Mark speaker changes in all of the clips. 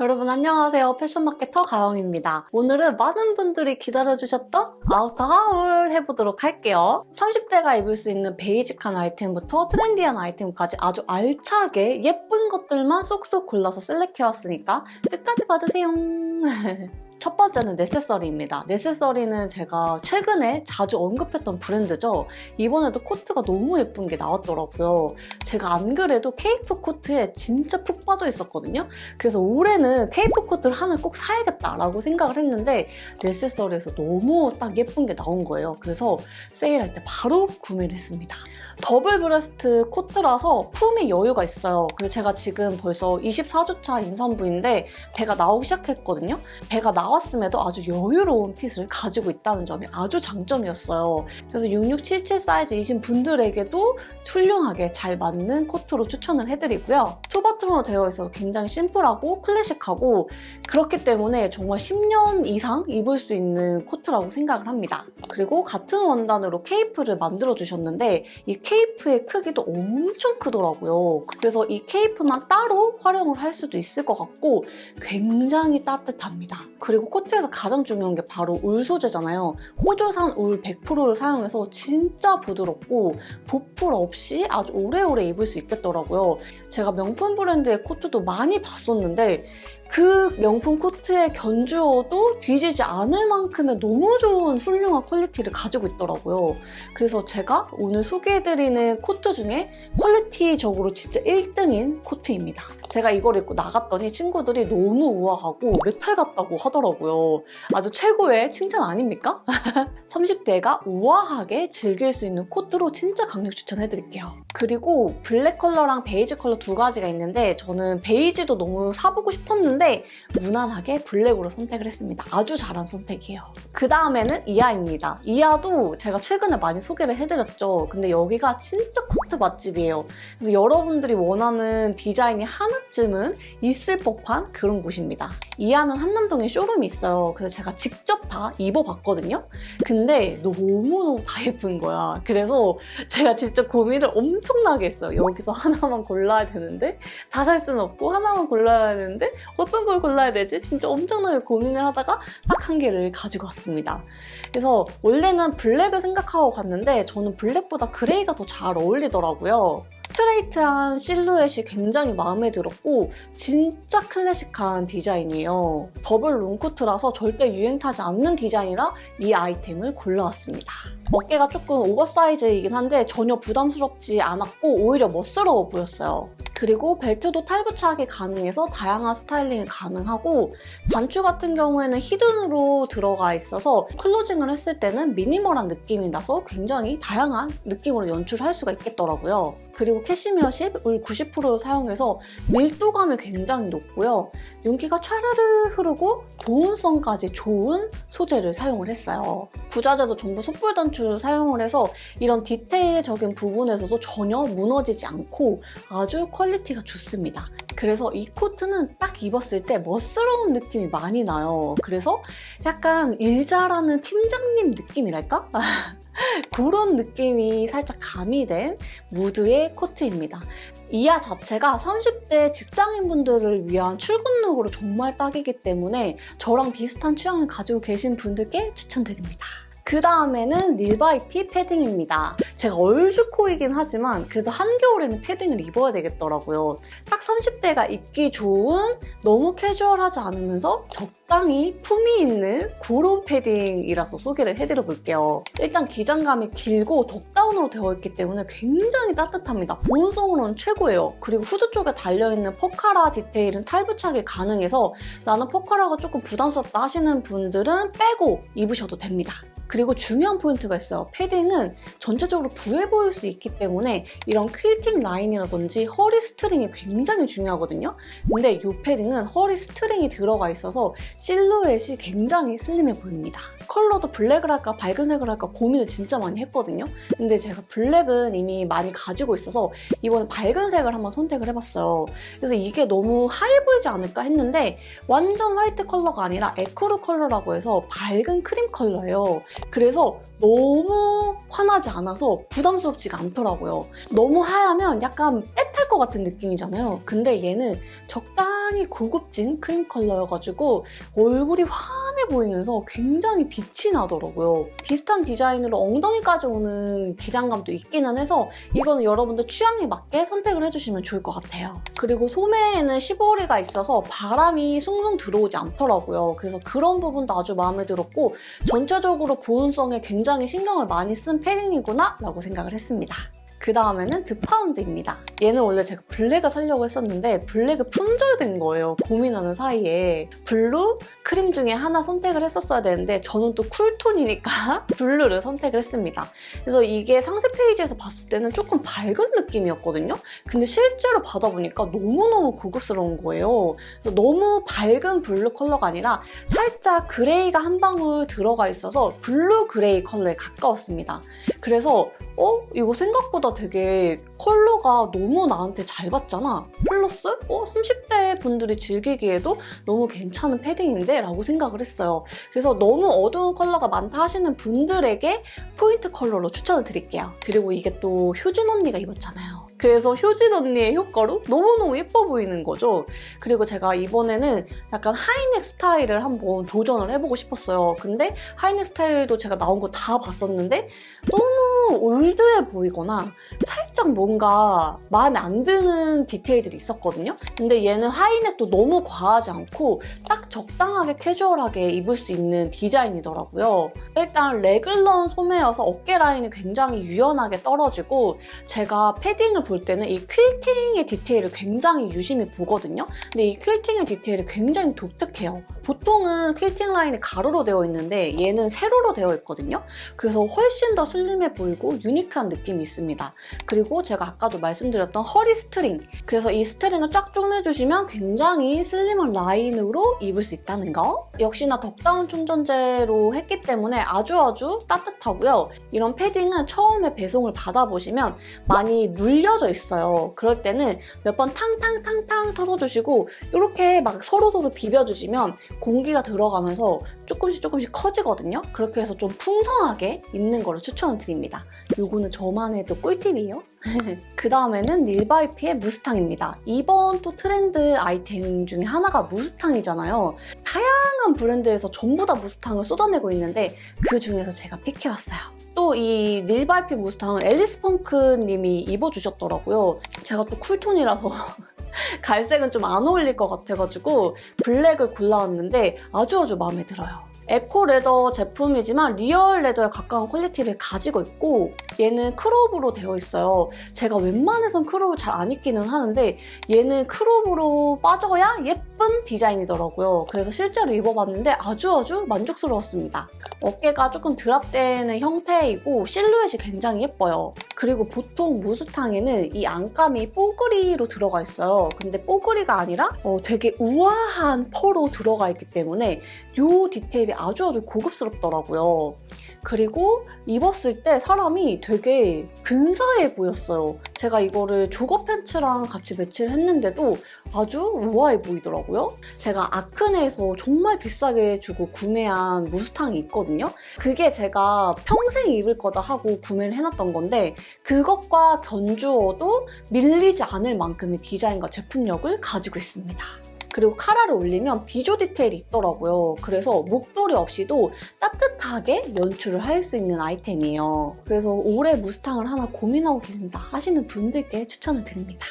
Speaker 1: 여러분 안녕하세요. 패션마케터 가영입니다. 오늘은 많은 분들이 기다려주셨던 아우터 하울 해보도록 할게요. 30대가 입을 수 있는 베이직한 아이템부터 트렌디한 아이템까지 아주 알차게 예쁜 것들만 쏙쏙 골라서 셀렉해왔으니까 끝까지 봐주세요. 첫 번째는 네세서리입니다. 네세서리는 제가 최근에 자주 언급했던 브랜드죠. 이번에도 코트가 너무 예쁜 게 나왔더라고요. 제가 안 그래도 케이프 코트에 진짜 푹 빠져 있었거든요. 그래서 올해는 케이프 코트를 하나 꼭 사야겠다라고 생각을 했는데 네세서리에서 너무 딱 예쁜 게 나온 거예요. 그래서 세일할 때 바로 구매를 했습니다. 더블 브레스트 코트라서 품이 여유가 있어요. 그래서 제가 지금 벌써 24주차 임산부인데 배가 나오기 시작했거든요. 배가 나 왔음에도 아주 여유로운 핏을 가지고 있다는 점이 아주 장점이었어요. 그래서 6677 사이즈이신 분들에게도 훌륭하게 잘 맞는 코트로 추천을 해드리고요. 투버튼으로 되어 있어서 굉장히 심플하고 클래식하고 그렇기 때문에 정말 10년 이상 입을 수 있는 코트라고 생각을 합니다. 그리고 같은 원단으로 케이프를 만들어 주셨는데 이 케이프의 크기도 엄청 크더라고요. 그래서 이 케이프만 따로 활용을 할 수도 있을 것 같고 굉장히 따뜻합니다. 코트에서 가장 중요한 게 바로 울 소재잖아요. 호주산 울 100%를 사용해서 진짜 부드럽고 보풀 없이 아주 오래오래 입을 수 있겠더라고요. 제가 명품 브랜드의 코트도 많이 봤었는데 그 명품 코트에 견주어도 뒤지지 않을 만큼의 너무 좋은 훌륭한 퀄리티를 가지고 있더라고요. 그래서 제가 오늘 소개해드리는 코트 중에 퀄리티적으로 진짜 1등인 코트입니다. 제가 이걸 입고 나갔더니 친구들이 너무 우아하고 메탈 같다고 하더라고요. 아주 최고의 칭찬 아닙니까? 30대가 우아하게 즐길 수 있는 코트로 진짜 강력 추천해드릴게요. 그리고 블랙 컬러랑 베이지 컬러 두 가지가 있는데 저는 베이지도 너무 사보고 싶었는데 무난하게 블랙으로 선택을 했습니다. 아주 잘한 선택이에요. 그 다음에는 이하입니다. 이하도 제가 최근에 많이 소개를 해드렸죠. 근데 여기가 진짜 코트 맛집이에요. 그래서 여러분들이 원하는 디자인이 하나쯤은 있을 법한 그런 곳입니다. 이하는 한남동에 쇼룸이 있어요. 그래서 제가 직접 다 입어봤거든요. 근데 너무너무 다 예쁜 거야. 그래서 제가 진짜 고민을 엄청나게 했어요. 여기서 하나만 골라야 되는데 다 살 수는 없고 하나만 골라야 되는데 어떤 걸 골라야 되지? 진짜 엄청나게 고민을 하다가 딱 한 개를 가지고 왔습니다. 그래서 원래는 블랙을 생각하고 갔는데 저는 블랙보다 그레이가 더 잘 어울리더라고요. 스트레이트한 실루엣이 굉장히 마음에 들었고 진짜 클래식한 디자인이에요. 더블 롱코트라서 절대 유행 타지 않는 디자인이라 이 아이템을 골라왔습니다. 어깨가 조금 오버사이즈이긴 한데 전혀 부담스럽지 않았고 오히려 멋스러워 보였어요. 그리고 벨트도 탈부착이 가능해서 다양한 스타일링이 가능하고 단추 같은 경우에는 히든으로 들어가 있어서 클로징을 했을 때는 미니멀한 느낌이 나서 굉장히 다양한 느낌으로 연출할 수가 있겠더라고요. 그리고 캐시미어 10, 울90% 사용해서 밀도감이 굉장히 높고요. 윤기가 촤르르 흐르고 보온성까지 좋은 소재를 사용을 했어요. 부자재도 전부 숯불 단추를 사용을 해서 이런 디테일적인 부분에서도 전혀 무너지지 않고 아주 퀄 리티가 좋습니다. 그래서 이 코트는 딱 입었을 때 멋스러운 느낌이 많이 나요. 그래서 약간 일 잘하는 팀장님 느낌이랄까? 그런 느낌이 살짝 가미된 무드의 코트입니다. 이하 자체가 30대 직장인분들을 위한 출근 룩으로 정말 딱이기 때문에 저랑 비슷한 취향을 가지고 계신 분들께 추천드립니다. 그 다음에는 릴바이피 패딩입니다. 제가 얼죽코이긴 하지만 그래도 한겨울에는 패딩을 입어야 되겠더라고요. 딱 30대가 입기 좋은 너무 캐주얼하지 않으면서 적당히 품이 있는 그런 패딩이라서 소개를 해드려 볼게요. 일단 기장감이 길고 덕다운으로 되어 있기 때문에 굉장히 따뜻합니다. 보온성으로는 최고예요. 그리고 후드 쪽에 달려있는 포카라 디테일은 탈부착이 가능해서 나는 포카라가 조금 부담스럽다 하시는 분들은 빼고 입으셔도 됩니다. 그리고 중요한 포인트가 있어요. 패딩은 전체적으로 부해 보일 수 있기 때문에 이런 퀼팅 라인이라든지 허리 스트링이 굉장히 중요하거든요. 근데 이 패딩은 허리 스트링이 들어가 있어서 실루엣이 굉장히 슬림해 보입니다. 컬러도 블랙을 할까 밝은 색을 할까 고민을 진짜 많이 했거든요. 근데 제가 블랙은 이미 많이 가지고 있어서 이번에 밝은 색을 한번 선택을 해봤어요. 그래서 이게 너무 하얘 보이지 않을까 했는데 완전 화이트 컬러가 아니라 에코르 컬러라고 해서 밝은 크림 컬러예요. 그래서 너무 환하지 않아서 부담스럽지가 않더라고요. 너무 하얗면 약간 빼탈 것 같은 느낌이잖아요. 근데 얘는 적당히 고급진 크림 컬러여가지고 얼굴이 환해 보이면서 굉장히 빛이 나더라고요. 비슷한 디자인으로 엉덩이까지 오는 기장감도 있기는 해서 이거는 여러분들 취향에 맞게 선택을 해주시면 좋을 것 같아요. 그리고 소매에는 시보리가 있어서 바람이 숭숭 들어오지 않더라고요. 그래서 그런 부분도 아주 마음에 들었고 전체적으로 보온성에 굉장히 신경을 많이 쓴 패딩이구나 라고 생각을 했습니다. 그 다음에는 드파운드입니다. 얘는 원래 제가 블랙을 사려고 했었는데 블랙이 품절된 거예요. 고민하는 사이에. 블루, 크림 중에 하나 선택을 했었어야 되는데 저는 또 쿨톤이니까 블루를 선택을 했습니다. 그래서 이게 상세 페이지에서 봤을 때는 조금 밝은 느낌이었거든요. 근데 실제로 받아보니까 너무너무 고급스러운 거예요. 너무 밝은 블루 컬러가 아니라 살짝 그레이가 한 방울 들어가 있어서 블루 그레이 컬러에 가까웠습니다. 그래서 어? 이거 생각보다 되게 컬러가 너무 나한테 잘 받잖아. 플러스 어? 30대 분들이 즐기기에도 너무 괜찮은 패딩인데? 라고 생각을 했어요. 그래서 너무 어두운 컬러가 많다 하시는 분들에게 포인트 컬러로 추천을 드릴게요. 그리고 이게 또 효진 언니가 입었잖아요. 그래서 효진 언니의 효과로 너무너무 예뻐 보이는 거죠. 그리고 제가 이번에는 약간 하이넥 스타일을 한번 도전을 해보고 싶었어요. 근데 하이넥 스타일도 제가 나온 거 다 봤었는데 너무 올드해 보이거나 살짝 뭔가 마음에 안 드는 디테일들이 있었거든요. 근데 얘는 하이넥도 너무 과하지 않고 딱 적당하게 캐주얼하게 입을 수 있는 디자인이더라고요. 일단 레글런 소매여서 어깨 라인이 굉장히 유연하게 떨어지고 제가 패딩을 볼 때는 이 퀼팅의 디테일을 굉장히 유심히 보거든요. 근데 이 퀼팅의 디테일이 굉장히 독특해요. 보통은 퀼팅 라인이 가로로 되어 있는데 얘는 세로로 되어 있거든요. 그래서 훨씬 더 슬림해 보이고 유니크한 느낌이 있습니다. 그리고 제가 아까도 말씀드렸던 허리 스트링. 그래서 이 스트링을 쫙 쪼매주시면 굉장히 슬림한 라인으로 입을 수 있다는 거. 역시나 덕다운 충전재로 했기 때문에 아주 아주 따뜻하고요. 이런 패딩은 처음에 배송을 받아보시면 많이 눌려져 있어요. 그럴 때는 몇 번 탕탕탕탕 털어주시고 이렇게 막 서로서로 비벼주시면 공기가 들어가면서 조금씩 조금씩 커지거든요. 그렇게 해서 좀 풍성하게 입는 거를 추천을 드립니다. 요거는 저만 해도 꿀팁이에요. 그 다음에는 릴바이피의 무스탕입니다. 이번 또 트렌드 아이템 중에 하나가 무스탕이잖아요. 다양한 브랜드에서 전부 다 무스탕을 쏟아내고 있는데 그 중에서 제가 픽해왔어요. 또이 릴바이피 무스탕은 앨리스 펑크님이 입어주셨더라고요. 제가 또 쿨톤이라서 갈색은 좀 안 어울릴 것 같아가지고 블랙을 골라왔는데 아주 아주 마음에 들어요. 에코 레더 제품이지만 리얼 레더에 가까운 퀄리티를 가지고 있고 얘는 크롭으로 되어 있어요. 제가 웬만해선 크롭을 잘 안 입기는 하는데 얘는 크롭으로 빠져야 예쁜 디자인이더라고요. 그래서 실제로 입어봤는데 아주 아주 만족스러웠습니다. 어깨가 조금 드랍되는 형태이고 실루엣이 굉장히 예뻐요. 그리고 보통 무스탕에는 이 안감이 뽀글이로 들어가 있어요. 근데 뽀글이가 아니라 어, 되게 우아한 펄로 들어가 있기 때문에 이 디테일이 아주 아주 고급스럽더라고요. 그리고 입었을 때 사람이 되게 근사해 보였어요. 제가 이거를 조거 팬츠랑 같이 매치를 했는데도 아주 우아해 보이더라고요. 제가 아크네에서 정말 비싸게 주고 구매한 무스탕이 있거든요. 그게 제가 평생 입을 거다 하고 구매를 해놨던 건데 그것과 견주어도 밀리지 않을 만큼의 디자인과 제품력을 가지고 있습니다. 그리고 카라를 올리면 비조 디테일이 있더라고요. 그래서 목도리 없이도 따뜻하게 연출을 할 수 있는 아이템이에요. 그래서 올해 무스탕을 하나 고민하고 계신다 하시는 분들께 추천을 드립니다.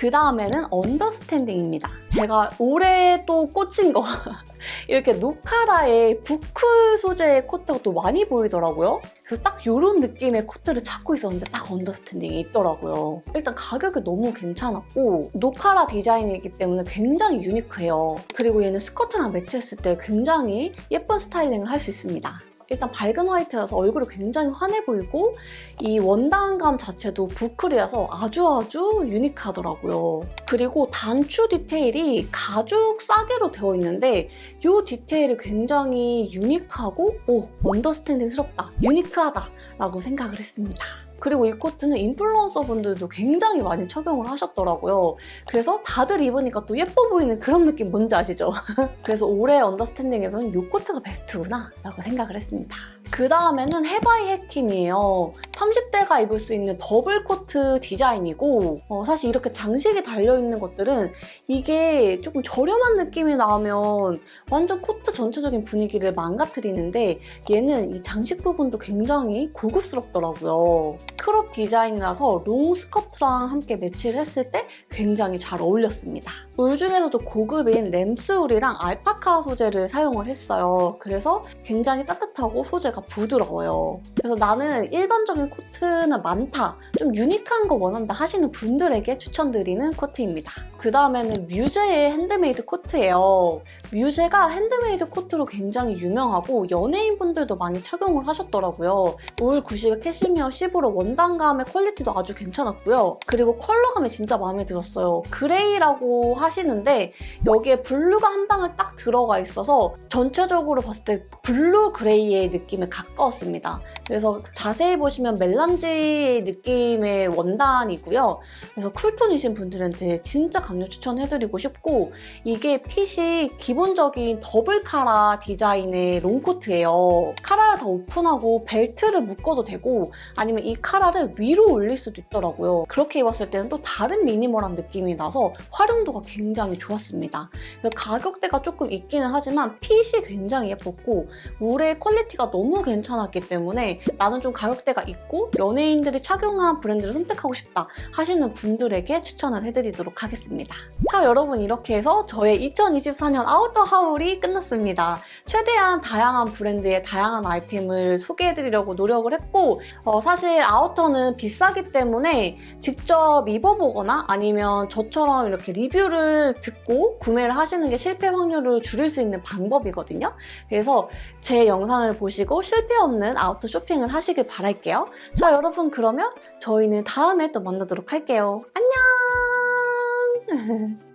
Speaker 1: 그 다음에는 언더스탠딩입니다. 제가 올해 또 꽂힌 거 이렇게 노카라의 부클 소재의 코트가 또 많이 보이더라고요. 그래서 딱 이런 느낌의 코트를 찾고 있었는데 딱 언더스탠딩이 있더라고요. 일단 가격이 너무 괜찮았고 노카라 디자인이기 때문에 굉장히 유니크해요. 그리고 얘는 스커트랑 매치했을 때 굉장히 예쁜 스타일링을 할 수 있습니다. 일단 밝은 화이트라서 얼굴이 굉장히 환해 보이고 이 원단감 자체도 부클이라서 아주 아주 유니크하더라고요. 그리고 단추 디테일이 가죽 싸개로 되어 있는데 이 디테일이 굉장히 유니크하고 오 언더스탠딩스럽다, 유니크하다 라고 생각을 했습니다. 그리고 이 코트는 인플루언서 분들도 굉장히 많이 착용을 하셨더라고요. 그래서 다들 입으니까 또 예뻐 보이는 그런 느낌 뭔지 아시죠? 그래서 올해 언더스탠딩에서는 이 코트가 베스트구나 라고 생각을 했습니다. 그 다음에는 해바이 해킴이에요. 30대가 입을 수 있는 더블 코트 디자인이고 어, 사실 이렇게 장식이 달려있는 것들은 이게 조금 저렴한 느낌이 나면 완전 코트 전체적인 분위기를 망가뜨리는데 얘는 이 장식 부분도 굉장히 고급스럽더라고요. 크롭 디자인이라서 롱 스커트랑 함께 매치를 했을 때 굉장히 잘 어울렸습니다. 울 중에서도 고급인 램스울이랑 알파카 소재를 사용을 했어요. 그래서 굉장히 따뜻하고 소재가 부드러워요. 그래서 나는 일반적인 코트는 많다, 좀 유니크한 거 원한다 하시는 분들에게 추천드리는 코트입니다. 그 다음에는 뮤제의 핸드메이드 코트예요. 뮤제가 핸드메이드 코트로 굉장히 유명하고 연예인분들도 많이 착용을 하셨더라고요. 울 90의 캐시미어 10으로 원단감의 퀄리티도 아주 괜찮았고요. 그리고 컬러감이 진짜 마음에 들었어요. 그레이라고 하시는데 여기에 블루가 한 방울 딱 들어가 있어서 전체적으로 봤을 때 블루 그레이의 느낌에 가까웠습니다. 그래서 자세히 보시면 멜란지 느낌의 원단이고요. 그래서 쿨톤이신 분들한테 진짜 강력 추천해드리고 싶고 이게 핏이 기본적인 더블 카라 디자인의 롱코트예요. 카라를 더 오픈하고 벨트를 묶어도 되고 아니면 이 카라를 위로 올릴 수도 있더라고요. 그렇게 입었을 때는 또 다른 미니멀한 느낌이 나서 활용도가 굉장히 좋았습니다. 가격대가 조금 있기는 하지만 핏이 굉장히 예뻤고 울의 퀄리티가 너무 괜찮았기 때문에 나는 좀 가격대가 있고 연예인들이 착용한 브랜드를 선택하고 싶다 하시는 분들에게 추천을 해드리도록 하겠습니다. 자 여러분 이렇게 해서 저의 2024년 아우터 하울이 끝났습니다. 최대한 다양한 브랜드의 다양한 아이템을 소개해드리려고 노력을 했고 어, 사실 아우터는 비싸기 때문에 직접 입어보거나 아니면 저처럼 이렇게 리뷰를 듣고 구매를 하시는 게 실패 확률을 줄일 수 있는 방법이거든요. 그래서 제 영상을 보시고 실패 없는 아우터 쇼핑을 하시길 바랄게요. 자 여러분 그러면 저희는 다음에 또 만나도록 할게요. 안녕!